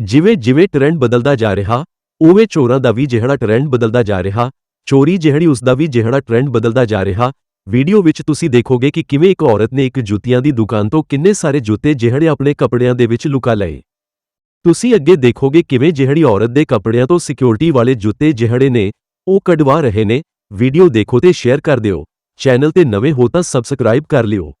ਜਿਵੇਂ ਜਿਵੇਂ ਟ੍ਰੈਂਡ ਬਦਲਦਾ ਜਾ ਰਿਹਾ, ਉਵੇਂ ਚੋਰਾਂ ਦਾ ਵੀ ਜਿਹੜਾ ਟ੍ਰੈਂਡ ਬਦਲਦਾ ਜਾ ਰਿਹਾ, ਚੋਰੀ ਜਿਹੜੀ ਉਸ ਦਾ ਵੀ ਜਿਹੜਾ ਟ੍ਰੈਂਡ ਬਦਲਦਾ ਜਾ ਰਿਹਾ। ਵੀਡੀਓ ਵਿੱਚ ਤੁਸੀਂ ਦੇਖੋਗੇ ਕਿ ਕਿਵੇਂ ਇੱਕ ਔਰਤ ਨੇ ਇੱਕ ਜੁੱਤੀਆਂ ਦੀ ਦੁਕਾਨ ਤੋਂ ਕਿੰਨੇ ਸਾਰੇ ਜੁੱਤੇ ਜਿਹੜੇ ਆਪਣੇ ਕੱਪੜਿਆਂ ਦੇ ਵਿੱਚ ਲੁਕਾ ਲਏ। ਤੁਸੀਂ ਅੱਗੇ ਦੇਖੋਗੇ ਕਿਵੇਂ ਜਿਹੜੀ ਔਰਤ ਦੇ ਕੱਪੜਿਆਂ ਤੋਂ ਸਿਕਿਉਰਿਟੀ ਵਾਲੇ ਜੁੱਤੇ ਜਿਹੜੇ ਨੇ, ਉਹ ਕਢਵਾ ਰਹੇ ਨੇ। ਵੀਡੀਓ ਦੇਖੋ ਤੇ ਸ਼ੇਅਰ ਕਰ ਦਿਓ। ਚੈਨਲ ਤੇ ਨਵੇਂ ਹੋ ਤਾਂ ਸਬਸਕ੍ਰਾਈਬ ਕਰ ਲਿਓ।